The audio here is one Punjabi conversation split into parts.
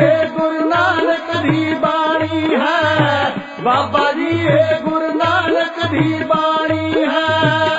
ਇਹ ਗੁਰੂ ਨਾਨਕ ਦੀ ਬਾਣੀ ਹੈ। ਬਾਬਾ ਜੀ ਇਹ ਗੁਰੂ ਨਾਨਕ ਦੀ ਬਾਣੀ ਹੈ।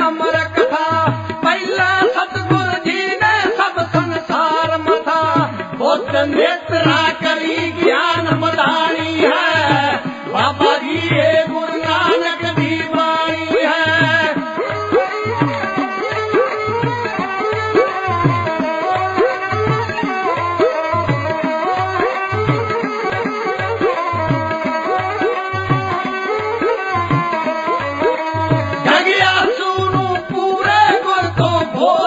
Mama.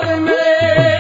में